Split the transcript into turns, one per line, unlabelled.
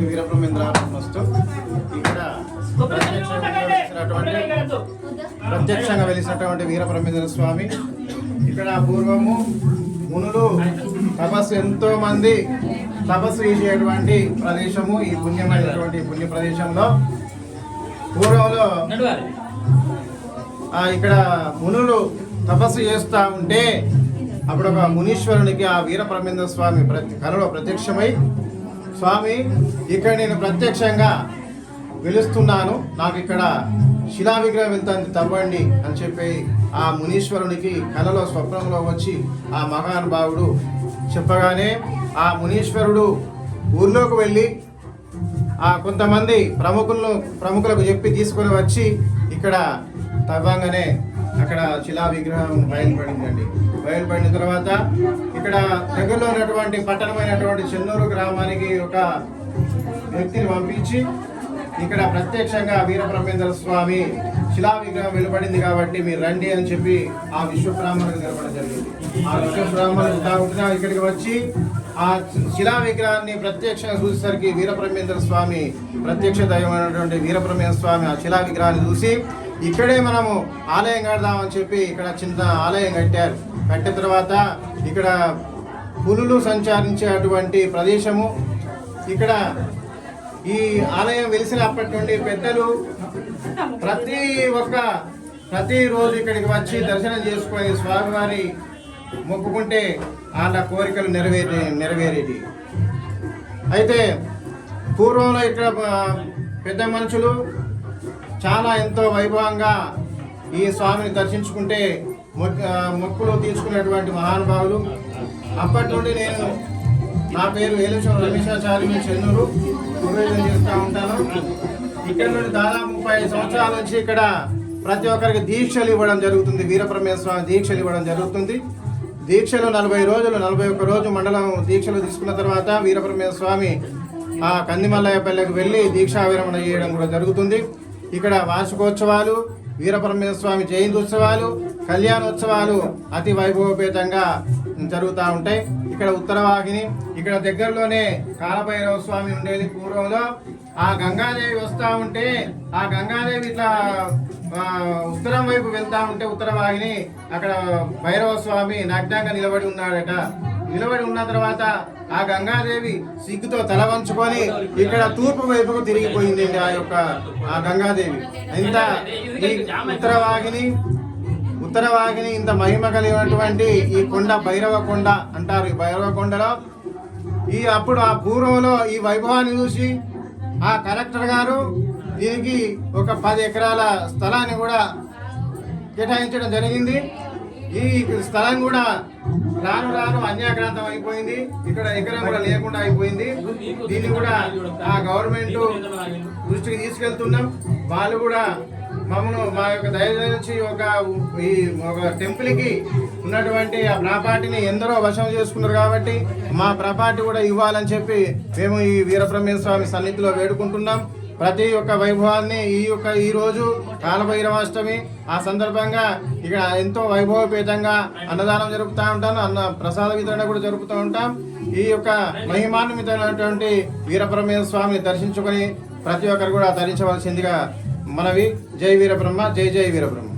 శ్రీ వీరబ్రహ్మేంద్ర ఇక్కడ ప్రత్యక్షంగా వెలిసినటువంటి వీరబ్రహ్మేంద్ర స్వామి. ఇక్కడ పూర్వము మునులు తపస్సు ఎంతో మంది తపస్సు చేసేటువంటి ప్రదేశము ఈ పుణ్యమైనటువంటి పుణ్య ప్రదేశంలో. పూర్వంలో ఆ, ఇక్కడ మునులు తపస్సు చేస్తూ ఉంటే అప్పుడు ఒక మునీశ్వరునికి ఆ వీరబ్రహ్మేంద్ర స్వామి ప్రతి కళలో ప్రత్యక్షమై స్వామి ఇక్కడ నేను ప్రత్యక్షంగా వెలుస్తున్నాను. నాకు ఇక్కడ శిలా విగ్రహం వెళ్తుంది తవ్వండి అని చెప్పి ఆ మునీశ్వరునికి కలలో స్వప్నంలో వచ్చి ఆ మహానుభావుడు చెప్పగానే ఆ మునీశ్వరుడు ఊర్లోకి వెళ్ళి ఆ కొంతమంది ప్రముఖులను ప్రముఖులకు చెప్పి తీసుకొని వచ్చి ఇక్కడ తవ్వంగానే అక్కడ శిలా విగ్రహం బయలుపడిందండి. బయలుపడిన తర్వాత ఇక్కడ దగ్గరలో ఉన్నటువంటి పట్టణమైనటువంటి చెన్నూరు గ్రామానికి ఒక వ్యక్తిని పంపించి ఇక్కడ ప్రత్యక్షంగా వీరబ్రహ్మేంద్ర స్వామి శిలా విగ్రహం వెలువడింది కాబట్టి మీరు రండి అని చెప్పి ఆ విశ్వబ్రాహ్మణులకు తెలపడం జరిగింది. ఆ విశ్వబ్రాహ్మణుడు ఇక్కడికి వచ్చి ఆ శిలా విగ్రహాన్ని ప్రత్యక్షంగా చూసేసరికి వీరబ్రహ్మేంద్ర స్వామి ప్రత్యక్ష దైవమైనటువంటి వీరబ్రహ్మేంద్ర స్వామి ఆ శిలా విగ్రహాన్ని చూసి ఇక్కడే మనము ఆలయం కడదామని చెప్పి ఇక్కడ చిన్న ఆలయం కట్టారు. కట్టిన తర్వాత ఇక్కడ పులులు సంచరించే అటువంటి ప్రదేశము. ఇక్కడ ఈ ఆలయం వెలిసినప్పటి నుండి పెద్దలు ప్రతి ఒక్క ప్రతిరోజు ఇక్కడికి వచ్చి దర్శనం చేసుకొని స్వామివారి మొక్కుకుంటే వాళ్ళ కోరికలు నెరవేరే నెరవేరేది. అయితే పూర్వంలో ఇక్కడ పెద్ద మనుషులు చాలా ఎంతో వైభవంగా ఈ స్వామిని దర్శించుకుంటే మొక్- మొక్కులు తీసుకునేటువంటి మహానుభావులు. అప్పటి నుండి నేను నా పేరు ఏలేశ్వర రమేశాచార్య చెన్నూరు. నివేదన చేస్తూ ఉంటాను. ఇక్కడ నుండి దాదాపు ముప్పై సంవత్సరాల నుంచి ఇక్కడ ప్రతి ఒక్కరికి దీక్షలు ఇవ్వడం జరుగుతుంది. వీరప్రమేయ స్వామి దీక్షలు ఇవ్వడం జరుగుతుంది. దీక్షలు నలభై రోజులు నలభై ఒక్క రోజు మండలం దీక్షలు తీసుకున్న తర్వాత వీరప్రమేయ స్వామి ఆ కందిమల్లయ్యపల్లెకి వెళ్ళి దీక్షా విరమణ చేయడం కూడా జరుగుతుంది. ఇక్కడ వార్షికోత్సవాలు వీరబ్రహ్మేశ్వర స్వామి జయంతి ఉత్సవాలు కళ్యాణోత్సవాలు అతి వైభవపేతంగా జరుగుతూ ఉంటాయి. ఇక్కడ ఉత్తరవాహిని ఇక్కడ దగ్గరలోనే కాలభైరవ స్వామి ఉండేది పూర్వంలో. ఆ గంగాదేవి వస్తూ ఉంటే ఆ గంగాదేవి ఇట్లా ఉత్తరం వైపు వెళ్తా ఉంటే ఉత్తరవాహిని అక్కడ భైరవ స్వామి నగ్నంగా నిలబడి ఉన్నాడట. నిలబడి ఉన్న తర్వాత ఆ గంగాదేవి సిగ్గుతో తల వంచుకొని ఇక్కడ తూర్పు వైపుకు తిరిగిపోయింది ఆ యొక్క ఆ గంగాదేవి. ఇంత ఈ ఉత్తరవాగిని ఉత్తరవాగిని ఇంత మహిమ కలిగినటువంటి ఈ కొండ భైరవ కొండ అంటారు ఈ భైరవ కొండలో. ఈ అప్పుడు ఆ పూర్వంలో ఈ వైభవాన్ని చూసి ఆ కలెక్టర్ గారు దీనికి ఒక పది ఎకరాల స్థలాన్ని కూడా కేటాయించడం జరిగింది. ఈ స్థలం కూడా రాను రాను అన్యాక్రాంతం అయిపోయింది. ఇక్కడ ఎకరం కూడా లేకుండా అయిపోయింది. దీన్ని కూడా ఆ గవర్నమెంట్ దృష్టికి తీసుకెళ్తున్నాం. వాళ్ళు కూడా మమ్మల్ని మా యొక్క దయచేసి ఒక ఈ ఒక టెంపుల్కి ఉన్నటువంటి ఆ ప్రాపర్టీని ఎందరో వశం చేసుకున్నారు కాబట్టి మా ప్రాపర్టీ కూడా ఇవ్వాలని చెప్పి మేము ఈ వీరబ్రహ్మేశ్వర స్వామి సన్నిధిలో వేడుకుంటున్నాం. ప్రతి ఒక్క వైభవాన్ని ఈ యొక్క ఈ రోజు కాలభైరవాష్టమి ఆ సందర్భంగా ఇక్కడ ఎంతో వైభవపేతంగా అన్నదానం జరుపుతూ ఉంటాను అన్న ప్రసాద వితరణ కూడా జరుపుతూ ఉంటాం. ఈ యొక్క మహిమాన్వితమైనటువంటి వీరబ్రహ్మేశ్వర స్వామిని దర్శించుకొని ప్రతి ఒక్కరు కూడా ధరించవలసిందిగా మనవి. జై వీరబ్రహ్మ జై జై వీరబ్రహ్మ.